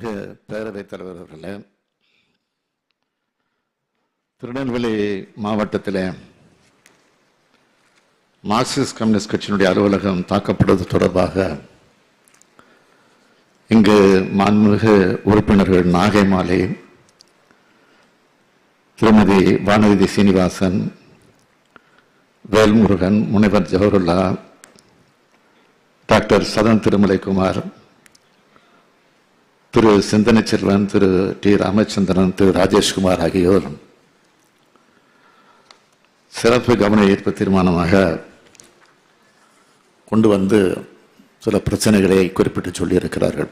பேரவைத் தலைவர் அவர்களே திருநெல்வேலி மாவட்டத்தில் மார்க்சிஸ்ட் கம்யூனிஸ்ட் கட்சியினுடைய அலுவலகம் தாக்கப்படுவது தொடர்பாக இங்கு மாண்புமிகு உறுப்பினர்கள் நாகை மாலை திருமதி வானதி சீனிவாசன் வேல்முருகன் முனைவர் ஜவஹர்லா டாக்டர் சதன் திருமலைக்குமார் திரு சிந்தனை செல்வன் திரு டி ராமச்சந்திரன் திரு ராஜேஷ்குமார் ஆகியோர் சிறப்பு கவன ஈர்ப்பு தீர்மானமாக கொண்டு வந்து சில பிரச்சனைகளை குறிப்பிட்டு சொல்லியிருக்கிறார்கள்.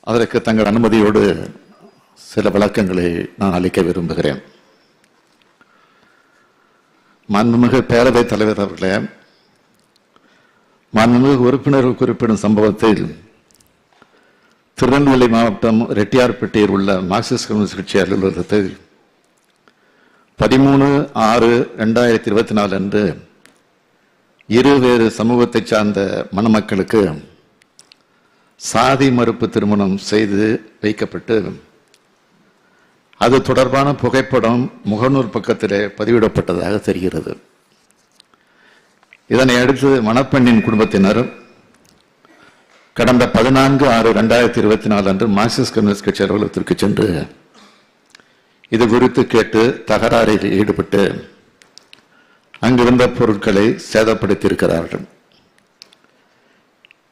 அதற்கு தங்கள் அனுமதியோடு சில விளக்கங்களை நான் அளிக்க விரும்புகிறேன். மாண்புமிகு பேரவைத் தலைவர் அவர்களே மாண்புமிகு உறுப்பினர்கள் குறிப்பிடும் சம்பவத்தில் திருநெல்வேலி மாவட்டம் ரெட்டியார்பேட்டையில் உள்ள மார்க்சிஸ்ட் கம்யூனிஸ்ட் கட்சி அலுவலகத்தில் பதிமூணு ஆறு ரெண்டாயிரத்தி இருபத்தி நாலு அன்று இருவேறு சமூகத்தை சார்ந்த மணமக்களுக்கு சாதி மறுப்பு திருமணம் செய்து வைக்கப்பட்டு அது தொடர்பான புகைப்படம் முகநூல் பக்கத்திலே பதிவிடப்பட்டதாக தெரிகிறது. இதனை அடுத்து மணப்பெண்ணின் குடும்பத்தினர் கடந்த பதினான்கு ஆறு ரெண்டாயிரத்தி இருபத்தி நாலு அன்று மார்க்சிஸ்ட் கம்யூனிஸ்ட் கட்சி அலுவலகத்திற்கு சென்று இது குறித்து கேட்டு தகராறில் ஈடுபட்டு அங்கிருந்த பொருட்களை சேதப்படுத்தியிருக்கிறார்கள்.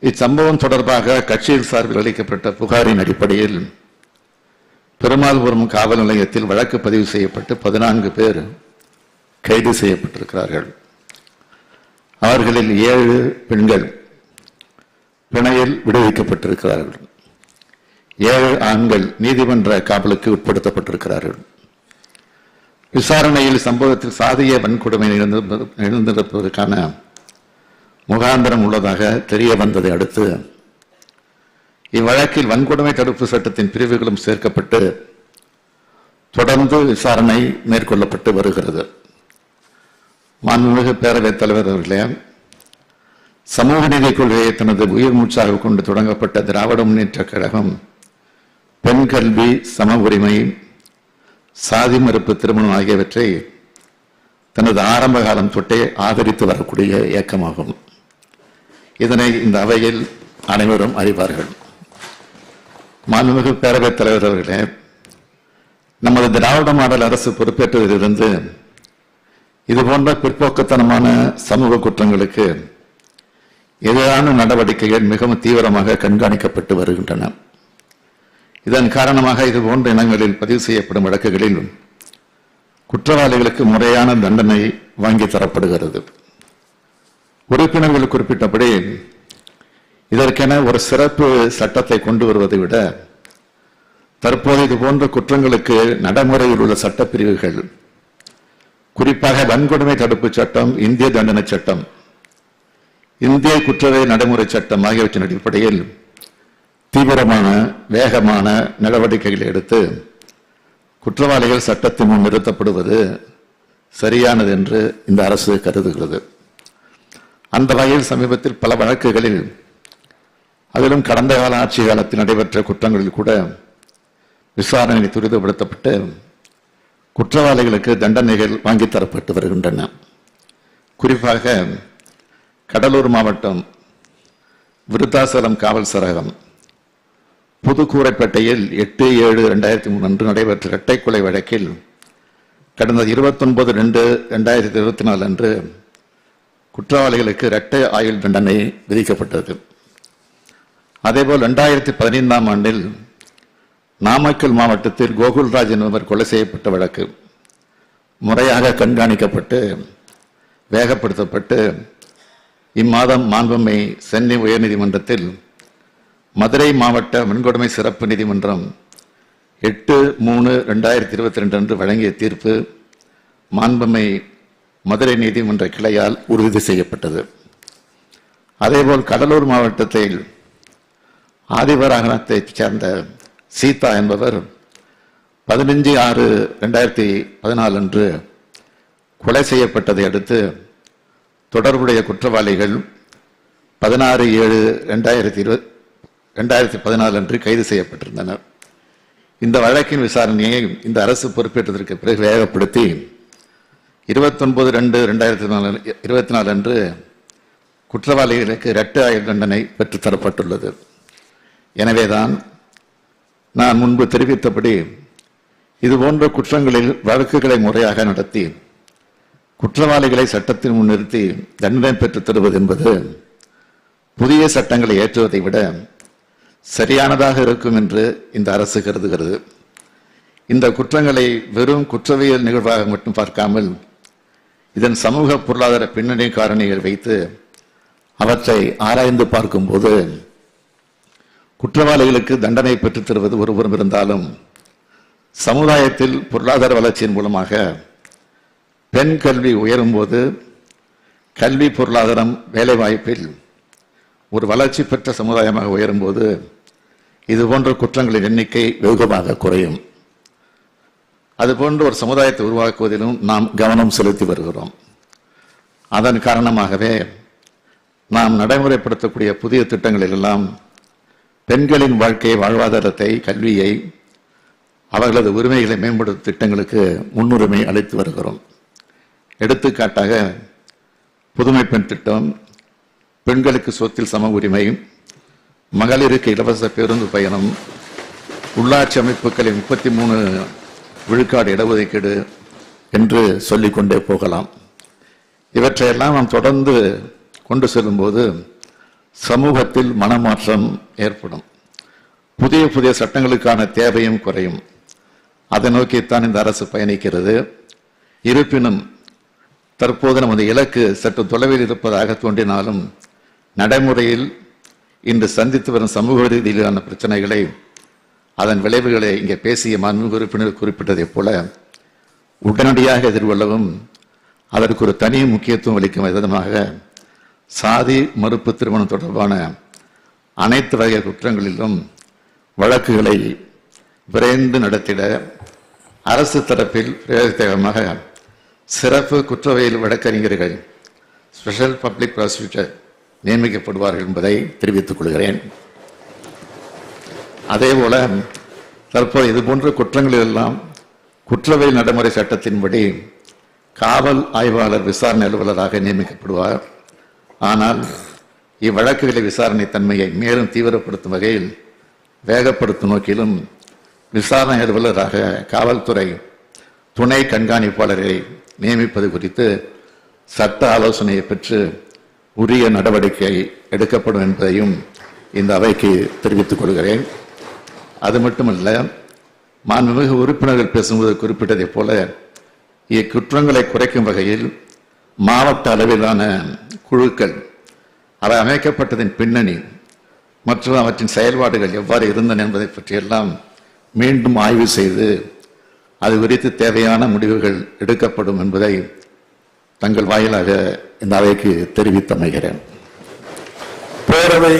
இச்சம்பவம் தொடர்பாக கட்சியின் சார்பில் அளிக்கப்பட்ட புகாரின் அடிப்படையில் பெருமாள்புரம் காவல் நிலையத்தில் வழக்கு பதிவு செய்யப்பட்டு பதினான்கு பேர் கைது செய்யப்பட்டிருக்கிறார்கள். அவர்களில் ஏழு பெண்கள் பிணையில் விடுவிக்கப்பட்டிருக்கிறார்கள். ஏழு ஆண்கள் நீதிமன்ற காவலுக்கு உட்படுத்தப்பட்டிருக்கிறார்கள். விசாரணையில் சம்பவத்தில் சாதிய வன்கொடுமை நிகழ்ந்து- நிகழ்ந்திருப்பதற்கான முகாந்திரம் உள்ளதாக தெரிய வந்ததை அடுத்து இவ்வழக்கில் வன்கொடுமை தடுப்பு சட்டத்தின் பிரிவுகளும் சேர்க்கப்பட்டு தொடர்ந்து விசாரணை மேற்கொள்ளப்பட்டு வருகிறது. மாண்புமிகு பேரவைத் தலைவர் அவர்களே சமூக நீதி கொள்கையை தனது உயிர் மூச்சாக கொண்டு தொடங்கப்பட்ட திராவிட முன்னேற்றக் கழகம் பெண் கல்வி சம உரிமை சாதி மறுப்பு திருமணம் ஆகியவற்றை தனது ஆரம்ப காலம் தொட்டே ஆதரித்து வரக்கூடிய இயக்கமாகும். இதனை இந்த அவையில் அனைவரும் அறிவார்கள். மாண்புமிகு பேரவைத் தலைவர் அவர்களே நமது திராவிட மாடல் அரசு பொறுப்பேற்றதிலிருந்து இதுபோன்ற பிற்போக்குத்தனமான சமூக குற்றங்களுக்கு எதிரான நடவடிக்கைகள் மிகவும் தீவிரமாக கண்காணிக்கப்பட்டு வருகின்றன. இதன் காரணமாக இதுபோன்ற இனங்களில் பதிவு செய்யப்படும் வழக்குகளில் குற்றவாளிகளுக்கு முறையான தண்டனை வாங்கி தரப்படுகிறது. உறுப்பினர்கள் குறிப்பிட்டபடி இதற்கென ஒரு சிறப்பு சட்டத்தை கொண்டு வருவதை விட தற்போது இது போன்ற குற்றங்களுக்கு நடைமுறையில் உள்ள சட்டப்பிரிவுகள் குறிப்பாக வன்கொடுமை தடுப்பு சட்டம் இந்திய தண்டனை சட்டம் இந்திய குற்றவியல் நடைமுறை சட்டம் ஆகியவற்றின் அடிப்படையில் தீவிரமான வேகமான நடவடிக்கைகளை எடுத்து குற்றவாளிகள் சட்டத்தின் முன் நிறுத்தப்படுவது சரியானது என்று இந்த அரசு கருதுகிறது. அந்த வகையில் சமீபத்தில் பல வழக்குகளில் அதிலும் கடந்த கால ஆட்சி காலத்தில் நடைபெற்ற குற்றங்களில் கூட விசாரணை துரிதப்படுத்தப்பட்டு குற்றவாளிகளுக்கு தண்டனைகள் வாங்கித் தரப்பட்டு வருகின்றன. குறிப்பாக கடலூர் மாவட்டம் விருத்தாசலம் காவல் சரகம். புதுக்கூரைப்பேட்டையில் எட்டு ஏழு ரெண்டாயிரத்தி மூணு அன்று நடைபெற்ற இரட்டை கொலை வழக்கில் கடந்த இருபத்தொன்பது ரெண்டு ரெண்டாயிரத்தி இருபத்தி நாலு அன்று குற்றவாளிகளுக்கு இரட்டை ஆயுள் தண்டனை விதிக்கப்பட்டது. அதேபோல் ரெண்டாயிரத்தி பதினைந்தாம் ஆண்டில் நாமக்கல் மாவட்டத்தில் கோகுல்ராஜ் என்பவர் கொலை செய்யப்பட்ட வழக்கு முறையாக கண்காணிக்கப்பட்டு வேகப்படுத்தப்பட்டு இம்மாதம் மாண்புமை சென்னை உயர்நீதிமன்றத்தில் மதுரை மாவட்ட மின்கொடுமை சிறப்பு நீதிமன்றம் எட்டு மூணு ரெண்டாயிரத்தி இருபத்தி ரெண்டு அன்று வழங்கிய தீர்ப்பு மாண்புமை மதுரை நீதிமன்ற கிளையால் உறுதி செய்யப்பட்டது. அதேபோல் கடலூர் மாவட்டத்தில் ஆதிவராகனத்தைச் சேர்ந்த சீதா என்பவர் பதினஞ்சு ஆறு ரெண்டாயிரத்தி பதினாலு அன்று கொலை செய்யப்பட்டதை அடுத்து தொடர்புடைய குற்றவாளிகள் பதினாறு ஏழு ரெண்டாயிரத்தி இருபது ரெண்டாயிரத்தி பதினாலு அன்று கைது செய்யப்பட்டிருந்தனர். இந்த வழக்கின் விசாரணையை இந்த அரசு பொறுப்பேற்றதற்கு பிறகு வேகப்படுத்தி இருபத்தொன்பது ரெண்டு ரெண்டாயிரத்தி நாலு இருபத்தி நாலு அன்று குற்றவாளிகளுக்கு இரட்டு ஆயுள் தண்டனை பெற்றுத்தரப்பட்டுள்ளது எனவேதான் நான் முன்பு தெரிவித்தபடி இதுபோன்ற குற்றங்களில் வழக்குகளை முறையாக நடத்தி குற்றவாளிகளை சட்டத்தின் முன் நிறுத்தி தண்டனை பெற்றுத் தருவது என்பது புதிய சட்டங்களை ஏற்றுவதை விட சரியானதாக இருக்கும் என்று இந்த அரசு கருதுகிறது. இந்த குற்றங்களை வெறும் குற்றவியல் நிகழ்வாக மட்டும் பார்க்காமல் இதன் சமூக பொருளாதார பின்னணி காரணிகள் வைத்து அவற்றை ஆராய்ந்து பார்க்கும்போது குற்றவாளிகளுக்கு தண்டனை பெற்றுத் தருவது ஒருபுறம் இருந்தாலும் சமுதாயத்தில் பொருளாதார வளர்ச்சியின் மூலமாக பெண் கல்வி உயரும்போது கல்வி பொருளாதாரம் வேலைவாய்ப்பில் ஒரு வளர்ச்சி பெற்ற சமுதாயமாக உயரும்போது இது போன்ற குற்றங்களின் எண்ணிக்கை வெகுமாக குறையும். அதுபோன்ற ஒரு சமுதாயத்தை உருவாக்குவதிலும் நாம் கவனம் செலுத்தி வருகிறோம். அதன் காரணமாகவே நாம் நடைமுறைப்படுத்தக்கூடிய புதிய திட்டங்களிலெல்லாம் பெண்களின் வாழ்க்கை வாழ்வாதாரத்தை கல்வியை அவர்களது உரிமைகளை மேம்படுத்தும் திட்டங்களுக்கு முன்னுரிமை அளித்து வருகிறோம். எடுத்துக்காட்டாக புதுமை பெண் திட்டம் பெண்களுக்கு சொத்தில் சம உரிமை மகளிருக்கு இலவச பேருந்து பயணம் உள்ளாட்சி அமைப்புகளில் முப்பத்தி மூணு விழுக்காடு இடஒதுக்கீடு என்று சொல்லிக்கொண்டே போகலாம். இவற்றையெல்லாம் நாம் தொடர்ந்து கொண்டு செல்லும்போது சமூகத்தில் மனமாற்றம் ஏற்படும். புதிய புதிய சட்டங்களுக்கான தேவையும் குறையும். அதை நோக்கித்தான் இந்த அரசு பயணிக்கிறது. இருப்பினும் தற்போது நமது இலக்கு சற்று தொலைவில் இருப்பதாக தோன்றினாலும் நடைமுறையில் இன்று சந்தித்து வரும் சமூக ரீதியிலான பிரச்சனைகளை அதன் விளைவுகளை இங்கே பேசிய மாண்பு உறுப்பினர் குறிப்பிட்டதைப் போல உடனடியாக எதிர்கொள்ளவும் அதற்கு ஒரு தனி முக்கியத்துவம் அளிக்கும் விதமாக சாதி மறுப்பு திருமணம் தொடர்பான அனைத்து வகை குற்றங்களிலும் வழக்குகளை விரைந்து நடத்திட அரசு தரப்பில் பிரயோஜனமாக சிறப்பு குற்றவியல் வழக்கறிஞர்கள் ஸ்பெஷல் பப்ளிக் ப்ராசிக்யூட்டர் நியமிக்கப்படுவார்கள் என்பதை தெரிவித்துக் கொள்கிறேன். அதேபோல தற்போது இது போன்ற குற்றங்களில் எல்லாம் குற்றவியல் நடைமுறை சட்டத்தின்படி காவல் ஆய்வாளர் விசாரணை அலுவலராக நியமிக்கப்படுவார். ஆனால் இவ்வழக்குகளை விசாரணை தன்மையை மேலும் தீவிரப்படுத்தும் வகையில் வேகப்படுத்தும் நோக்கிலும் விசாரணை அலுவலராக காவல்துறை துணை கண்காணிப்பாளரை நியமிப்பது குறித்து சட்ட ஆலோசனையை பெற்று உரிய நடவடிக்கை எடுக்கப்படும் என்பதையும் இந்த அவைக்கு தெரிவித்துக் கொள்கிறேன். அது மட்டுமல்ல மாண்புமிகு உறுப்பினர்கள் பேசும்போது குறிப்பிட்டதைப் போல இக்குற்றங்களை குறைக்கும் வகையில் மாவட்ட அளவிலான குழுக்கள் அவை அமைக்கப்பட்டதின் பின்னணி மற்றும் அவற்றின் செயல்பாடுகள் எவ்வாறு இருந்தன என்பதை பற்றியெல்லாம் மீண்டும் ஆய்வு செய்து அது குறித்து தேவையான முடிவுகள் எடுக்கப்படும் என்பதை தங்கள் வாயிலாக இந்த அவைக்கு தெரிவித்தமைகிறேன். பேரவை